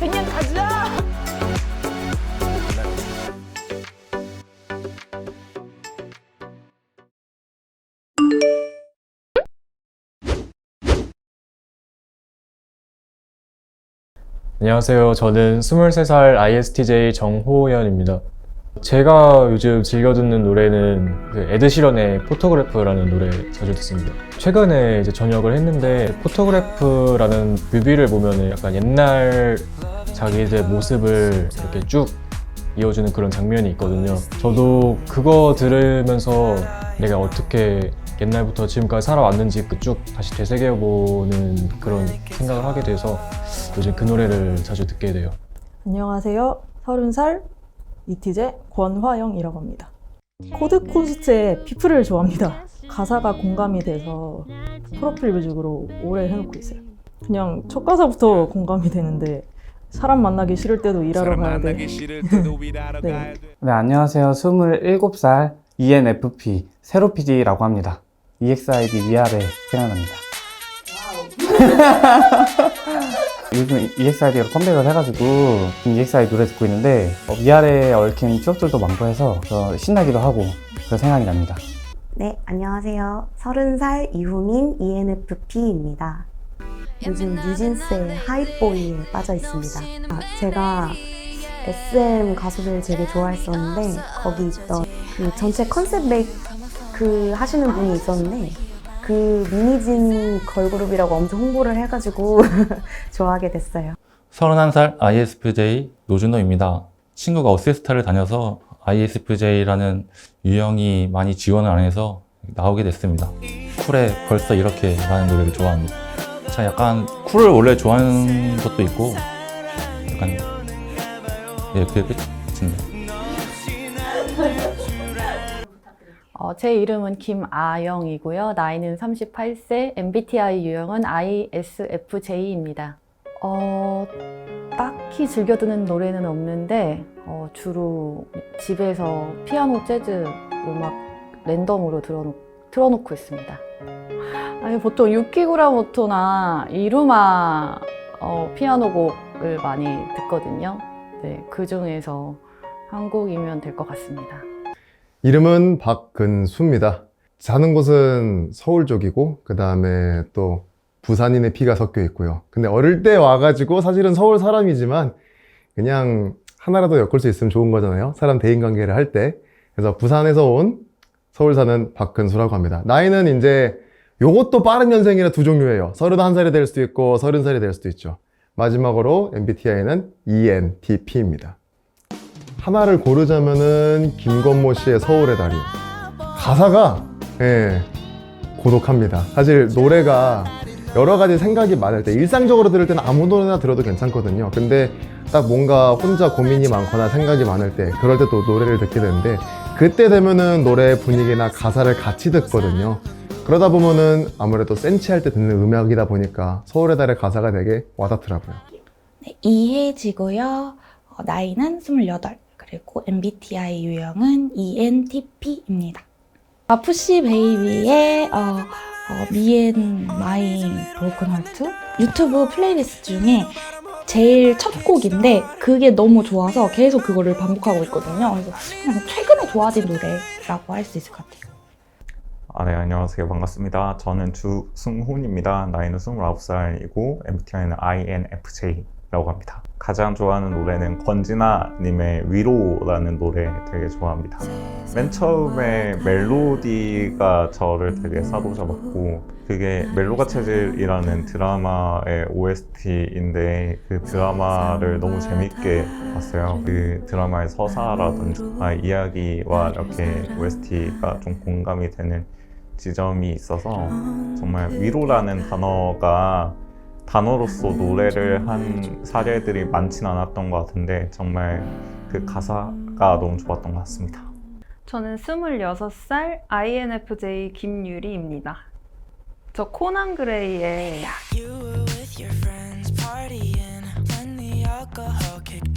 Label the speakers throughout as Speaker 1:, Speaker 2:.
Speaker 1: 그냥 가자.
Speaker 2: 안녕하세요. 저는 23살 ISTJ 정호연입니다. 제가 요즘 즐겨 듣는 노래는 그 에드시런의 포토그래프라는 노래 자주 듣습니다. 최근에 이제 전역을 했는데 포토그래프라는 뮤비를 보면 약간 옛날 자기들 모습을 이렇게 쭉 이어주는 그런 장면이 있거든요. 저도 그거 들으면서 내가 어떻게 옛날부터 지금까지 살아왔는지 그쭉 다시 되새겨보는 그런 생각을 하게 돼서 요즘 그 노래를 자주 듣게 돼요.
Speaker 1: 안녕하세요. 서른 살 이티제 권화영이라고 합니다. 코드 콘스트의 피플을 좋아합니다. 가사가 공감이 돼서 프로필 뮤직으로 오래 해놓고 있어요. 그냥 첫 가사부터 공감이 되는데 사람 만나기 싫을 때도 일하러 가야 돼. 네.
Speaker 3: 네, 안녕하세요. 27살 ENFP 세로 PD라고 합니다. EXID 위아래 생각납니다. 요즘 EXID로 컴백을 해가지고 EXID 노래 듣고 있는데 어, 위아래에 얽힌 추억들도 많고 해서 저 신나기도 하고 그런 생각이 납니다.
Speaker 4: 네, 안녕하세요. 30살 이후민 ENFP입니다. 요즘 뉴진스의 하이보이에 빠져 있습니다. 아, 제가 SM 가수들 되게 좋아했었는데 거기 있던 그 전체 컨셉 메이크 그 하시는 분이 있었는데 그 미니진 걸그룹이라고 엄청 홍보를 해가지고 좋아하게 됐어요.
Speaker 5: 31살 ISFJ 노준호입니다. 친구가 어시스타를 다녀서 ISFJ라는 유형이 많이 지원을 안 해서 나오게 됐습니다. 쿨에 벌써 이렇게 라는 노래를 좋아합니다. 제가 약간 쿨을 원래 좋아하는 것도 있고 약간 예, 그게 끝인데.
Speaker 6: 어, 제 이름은 김아영이고요. 나이는 38세, MBTI 유형은 ISFJ입니다. 어, 딱히 즐겨 듣는 노래는 없는데 어, 주로 집에서 피아노 재즈 음악 랜덤으로 틀어놓, 틀어놓고 있습니다. 아니, 보통 유키구라 모토나 이루마 어, 피아노 곡을 많이 듣거든요. 네, 그 중에서 한 곡이면 될 것 같습니다.
Speaker 7: 이름은 박근수입니다. 사는 곳은 서울 쪽이고, 그 다음에 또 부산인의 피가 섞여 있고요. 근데 어릴 때 와가지고 사실은 서울 사람이지만 그냥 하나라도 엮을 수 있으면 좋은 거잖아요. 사람 대인관계를 할 때. 그래서 부산에서 온 서울 사는 박근수라고 합니다. 나이는 이제 요것도 빠른 연생이라 두 종류예요. 31살이 될 수도 있고 30살이 될 수도 있죠. 마지막으로 MBTI는 ENTP입니다. 하나를 고르자면은 김건모 씨의 서울의 달인. 가사가 예, 고독합니다. 사실 노래가 여러 가지 생각이 많을 때 일상적으로 들을 때는 아무 노래나 들어도 괜찮거든요. 근데 딱 뭔가 혼자 고민이 많거나 생각이 많을 때 그럴 때 또 노래를 듣게 되는데 그때 되면은 노래 분위기나 가사를 같이 듣거든요. 그러다 보면은 아무래도 센치할 때 듣는 음악이다 보니까 서울의 달의 가사가 되게 와닿더라고요.
Speaker 8: 네, 이혜지고요. 어, 나이는 28. 그리고 MBTI 유형은 ENTP입니다. 아, 푸시 베이비의 어, 어, 미앤 마이 브로큰 하트 유튜브 플레이리스트 중에 제일 첫 곡인데 그게 너무 좋아서 계속 그거를 반복하고 있거든요. 그래서 그냥 최근에 좋아진 노래라고 할 수 있을 것 같아요.
Speaker 9: 아, 네, 안녕하세요. 반갑습니다. 저는 주승훈입니다. 나이는 29살이고, MBTI는 INFJ라고 합니다. 가장 좋아하는 노래는 권진아님의 위로라는 노래 되게 좋아합니다. 맨 처음에 멜로디가 저를 되게 사로잡았고, 그게 멜로가 체질이라는 드라마의 OST인데, 그 드라마를 너무 재밌게 봤어요. 그 드라마의 서사라든지 아, 이야기와 이렇게 OST가 좀 공감이 되는 지점이 있어서 정말 위로라는 단어가 단어로서 노래를 한 사례들이 많진 않았던 것 같은데 정말 그 가사가 너무 좋았던 것 같습니다.
Speaker 10: 저는 26살 INFJ 김유리입니다. 저 코난 그레이의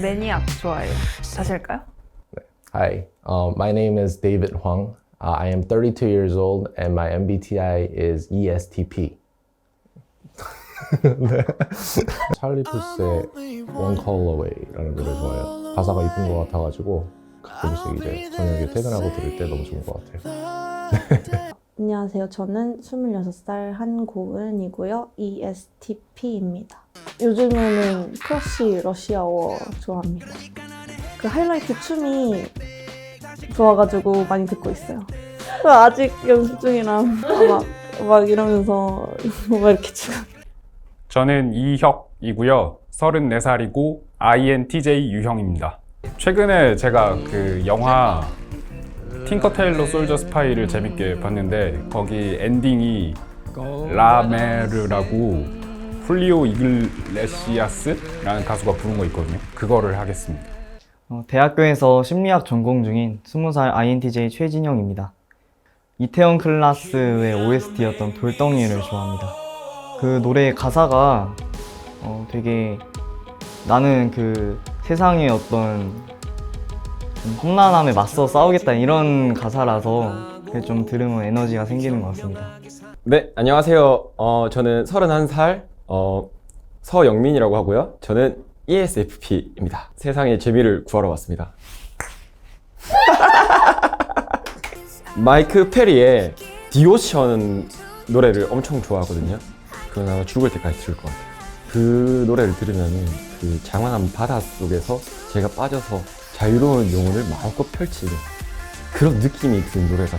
Speaker 10: 매니악 좋아해요. 다시 할까요?
Speaker 11: Hi, um, my name is David Huang. Uh, I am 32 years old and my MBTI is E ESTP. 찰리 푸스의 One Call Away라는 노래 좋아해요. 가사가 이쁜 것 같아가지고 가끔씩 이제 저녁에 퇴근하고 들을 때 너무 좋은 것 같아요.
Speaker 12: 안녕하세요. 저는 26살 한고은이고요. ESTP입니다. 요즘에는 크러쉬 러시아워 좋아합니다. 그 하이라이트 춤이 좋아가지고 많이 듣고 있어요. 아직 연습 중이라 막, 막 이러면서 막 이렇게 추
Speaker 13: 저는 이혁이고요. 34살이고 INTJ 유형입니다. 최근에 제가 그 영화 팅커 테일러 솔저 스파이를 재밌게 봤는데 거기 엔딩이 라메르라고 훌리오 이글레시아스라는 가수가 부른 거 있거든요. 그거를 하겠습니다.
Speaker 14: 어, 대학교에서 심리학 전공 중인 20살 INTJ 최진영입니다. 이태원 클라스의 OST였던 돌덩이를 좋아합니다. 그 노래의 가사가 어, 되게 나는 그 세상의 어떤 좀 험난함에 맞서 싸우겠다 이런 가사라서 좀 들으면 에너지가 생기는 것 같습니다.
Speaker 15: 네, 안녕하세요. 어, 저는 31살, 어, 서영민이라고 하고요. 저는 ESFP입니다. 세상의 재미를 구하러 왔습니다. 마이크 페리의 디오션 노래를 엄청 좋아하거든요. 그건 아마 죽을 때까지 들을 것 같아요. 그 노래를 들으면은 그 장황한 바다 속에서 제가 빠져서 자유로운 영혼을 마음껏 펼치는 그런 느낌이 드는 노래라서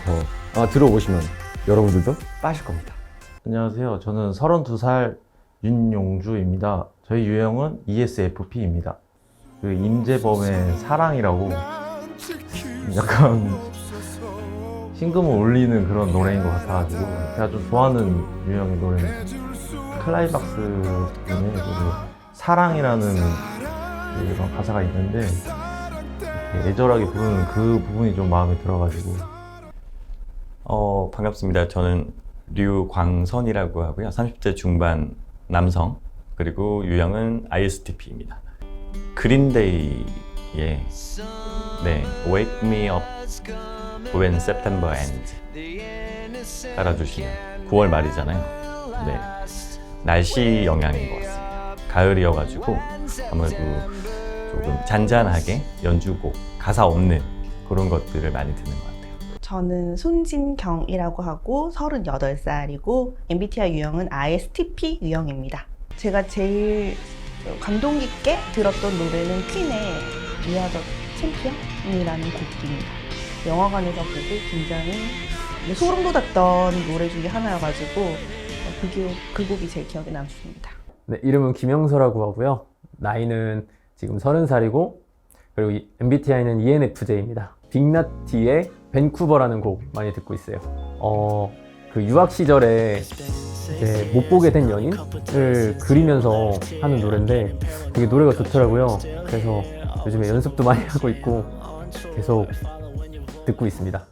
Speaker 15: 아마 들어보시면 여러분들도 빠질 겁니다.
Speaker 5: 안녕하세요. 저는 32살 윤용주입니다. 저희 유형은 ESFP입니다. 그 임재범의 사랑이라고 약간 심금을 울리는 그런 노래인 것 같아가지고 제가 좀 좋아하는 유형의 노래는 클라이박스 부분에 그 사랑이라는 그런 가사가 있는데 애절하게 부르는 그 부분이 좀 마음에 들어가지고
Speaker 9: 어, 반갑습니다. 저는 류광선이라고 하고요. 30대 중반 남성, 그리고 유형은 ISTP입니다. 그린데이의 네, Wake Me Up When September Ends 따라주시면 9월 말이잖아요. 네, 날씨 영향인 것 같습니다. 가을이어가지고 아무래도 조금 잔잔하게 연주곡, 가사 없는 그런 것들을 많이 듣는 것 같아요.
Speaker 16: 저는 손진경이라고 하고 38살이고 MBTI 유형은 ISTP 유형입니다. 제가 제일 감동 깊게 들었던 노래는 퀸의 the Champion이라는 곡입니다. 영화관에서 보고 굉장히 소름 돋았던 노래 중에 하나여가지고 그게, 그 곡이 제일 기억에 남습니다.
Speaker 17: 네, 이름은 김영서라고 하고요. 나이는 지금 30살이고 그리고 이 MBTI는 ENFJ입니다. 빅나티의 밴쿠버라는 곡 많이 듣고 있어요. 어, 그 유학 시절에 못 보게 된 연인을 그리면서 하는 노래인데 되게 노래가 좋더라고요. 그래서 요즘에 연습도 많이 하고 있고 계속 듣고 있습니다.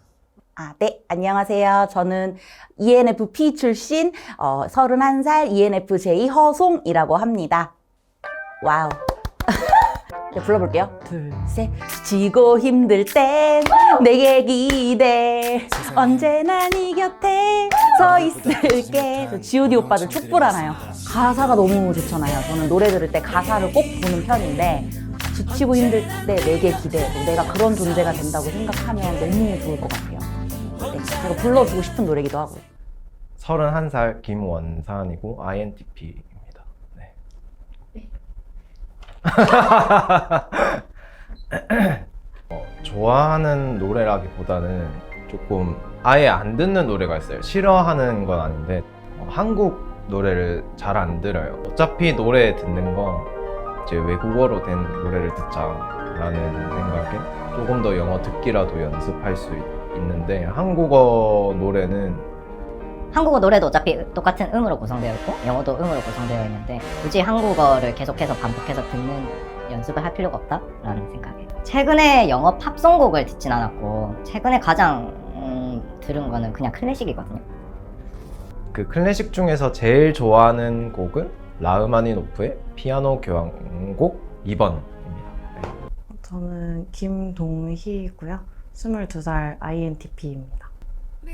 Speaker 18: 아, 네, 안녕하세요. 저는 ENFP 출신 어, 31살 ENFJ 허송이라고 합니다. 와우. 네, 불러볼게요. 둘, 셋. 지고 힘들 땐 내게 기대. 언제나 네 곁에 서 있을게. 저 G.O.D 오빠들 촛불하나요? 가사가 너무 좋잖아요. 저는 노래 들을 때 가사를 꼭 보는 편인데 지치고 힘들 때 내게 기대. 내가 그런 존재가 된다고 생각하면 너무 좋을 것 같아요. 네, 제가 불러주고 싶은 노래기도 하고.
Speaker 19: 31살 김원산이고 INTP입니다. 네. 어, 좋아하는 노래라기보다는 조금 아예 안 듣는 노래가 있어요. 싫어하는 건 아닌데 어, 한국 노래를 잘 안 들어요. 어차피 노래 듣는 건 이제 외국어로 된 노래를 듣자라는 생각에 조금 더 영어 듣기라도 연습할 수 있- 있는데 한국어 노래는
Speaker 20: 한국어 노래도 어차피 똑같은 음으로 구성되어 있고 영어도 음으로 구성되어 있는데 굳이 한국어를 계속해서 반복해서 듣는 연습을 할 필요가 없다라는 생각이에요. 최근에 영어 팝송곡을 듣진 않았고 최근에 가장 음, 들은 거는 그냥 클래식이거든요.
Speaker 11: 그 클래식 중에서 제일 좋아하는 곡은 라흐마니노프의 피아노 교향곡 2번.
Speaker 12: 저는 김동희고요. 22살 INTP입니다.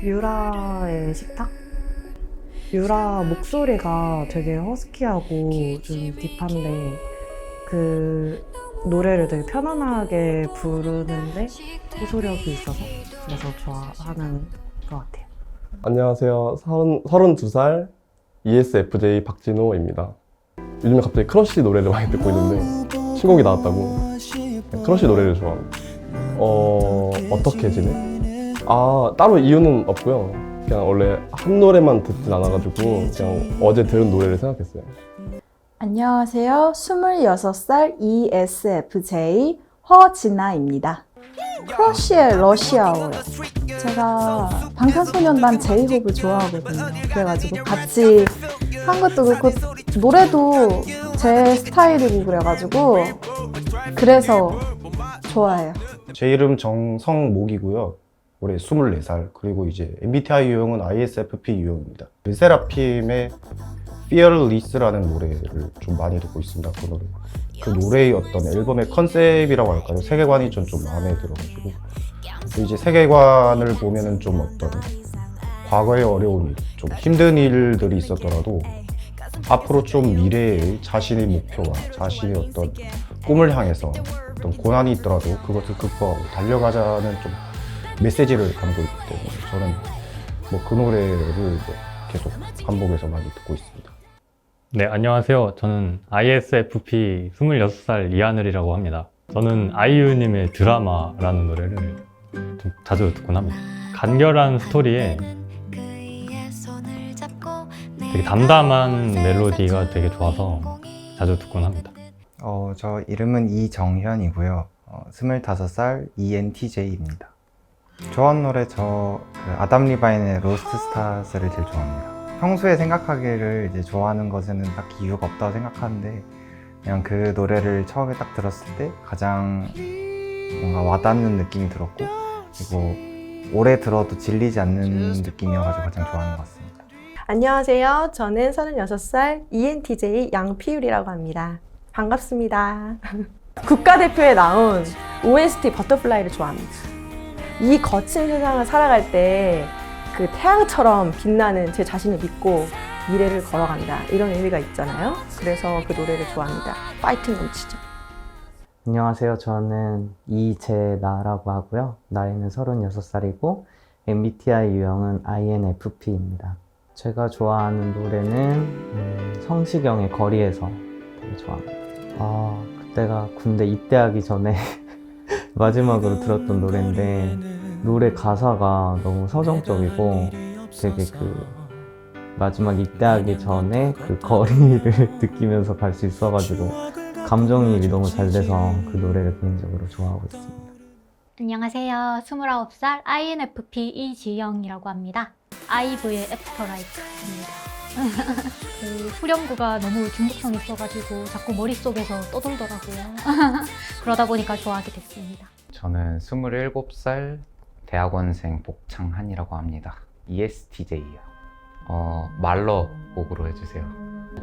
Speaker 12: 뮤라의 식탁?
Speaker 21: 유라 목소리가 되게 허스키하고 좀 딥한데 그 노래를 되게 편안하게 부르는데 호소력이 있어서 그래서 좋아하는 것 같아요.
Speaker 2: 안녕하세요. 서른, 32살 ESFJ 박진호입니다. 요즘에 갑자기 크러쉬 노래를 많이 듣고 있는데 신곡이 나왔다고 크러쉬 노래를 좋아합니다. 어, 어떻게 지내? 아, 따로 이유는 없고요. 그냥 원래 한 노래만 듣진 않아가지고 그냥 어제 들은 노래를 생각했어요.
Speaker 16: 안녕하세요. 26살 ESFJ 허진아입니다. 크러쉬의 러시아워요. 제가 방탄소년단 제이홉을 좋아하거든요. 그래가지고 같이 한 것도 그렇고 노래도 제 스타일이고 그래가지고 그래서 좋아해요.
Speaker 19: 제 이름 정성목이고요. 올해 24살. 그리고 이제 MBTI 유형은 ISFP 유형입니다. 르세라핌의 Fearless라는 노래를 좀 많이 듣고 있습니다. 그 노래. 그 노래의 어떤 앨범의 컨셉이라고 할까요? 세계관이 전좀 마음에 들어가지고. 또 이제 세계관을 보면은 좀 어떤 과거의 어려운 일, 좀 힘든 일들이 있었더라도 앞으로 좀 미래의 자신의 목표와 자신의 어떤 꿈을 향해서 어떤 고난이 있더라도 그것을 극복하고 달려가자는 좀 메시지를 담고 있기 때문에 저는 뭐 그 노래를 뭐 계속 반복해서 많이 듣고 있습니다.
Speaker 22: 네, 안녕하세요. 저는 ISFP 26살 이하늘이라고 합니다. 저는 아이유님의 드라마라는 노래를 좀 자주 듣곤 합니다. 간결한 스토리에 되게 담담한 멜로디가 되게 좋아서 자주 듣곤 합니다.
Speaker 23: 어, 저 이름은 이정현이고요. 어, 25살 ENTJ입니다. 좋아하는 노래 저 그 아담 리바인의 로스트 스타즈를 제일 좋아합니다. 평소에 생각하기를 이제 좋아하는 것에는 딱히 이유가 없다고 생각하는데 그냥 그 노래를 처음에 딱 들었을 때 가장 뭔가 와닿는 느낌이 들었고 그리고 오래 들어도 질리지 않는 느낌이어가지고 가장 좋아하는 것 같습니다.
Speaker 24: 안녕하세요. 저는 36살 ENTJ 양피율이라고 합니다. 반갑습니다. 국가대표에 나온 OST 버터플라이를 좋아합니다. 이 거친 세상을 살아갈 때 그 태양처럼 빛나는 제 자신을 믿고 미래를 걸어간다. 이런 의미가 있잖아요. 그래서 그 노래를 좋아합니다. 파이팅 넘치죠.
Speaker 25: 안녕하세요. 저는 이재나라고 하고요. 나이는 36살이고 MBTI 유형은 INFP입니다. 제가 좋아하는 노래는 음, 성시경의 거리에서 되게 좋아합니다. 아, 그때가 군대 입대하기 전에 마지막으로 들었던 노래인데 노래 가사가 너무 서정적이고 되게 그 마지막 입대하기 전에 그 거리를 느끼면서 갈 수 있어가지고 감정이입이 너무 잘 돼서 그 노래를 개인적으로 좋아하고 있습니다.
Speaker 17: 안녕하세요. 29살 INFP 이지영이라고 합니다. 아이브의 애프터 라이프입니다. 그 후렴구가 너무 중독성 있어가지고 자꾸 머릿속에서 떠돌더라고요. 그러다 보니까 좋아하게 됐습니다.
Speaker 26: 저는 27살 대학원생 복창한이라고 합니다. ESTJ요. 어, 말러 곡으로 해주세요.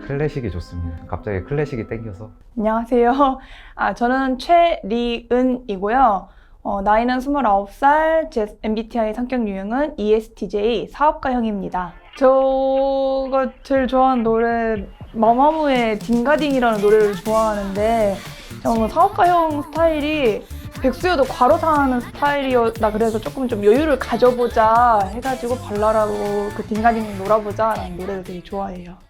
Speaker 26: 클래식이 좋습니다. 갑자기 클래식이 땡겨서.
Speaker 27: 안녕하세요. 아, 저는 최리은이고요. 어, 나이는 29살, 제 MBTI 성격 유형은 ESTJ 사업가형입니다. 저가 제일 좋아하는 노래 마마무의 딩가딩이라는 노래를 좋아하는데 저는 사업가형 스타일이 백수여도 과로 사는 스타일이었다 그래서 조금 좀 여유를 가져보자 해가지고 발랄하고 그 딩가딩 놀아보자 라는 노래를 되게 좋아해요.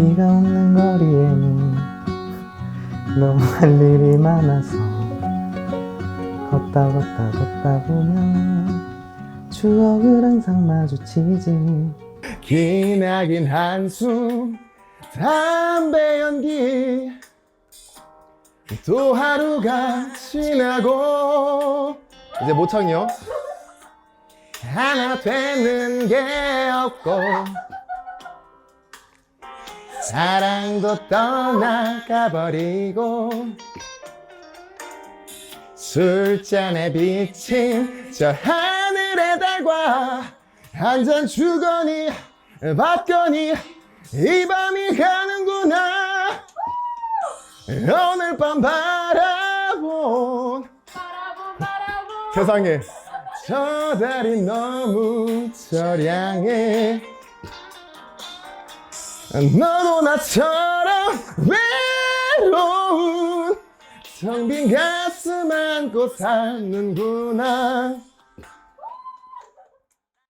Speaker 25: 네가 없는 거리에는 너무 할 일이 많아서 걷다 걷다 걷다 보면 추억을 항상 마주치지.
Speaker 7: 기나긴 한숨 담배 연기. 또 하루가 지나고 이제 모창이요? 하나 되는 게 없고 사랑도 떠나가버리고 술잔에 비친 저 하늘의 달과 한 잔 주거니 받거니 이 밤이 가는구나. 오늘 밤 바라본 세상에 저 달이 너무 처량해 너도 나처럼 외로운 텅빈 가슴 안고 사는구나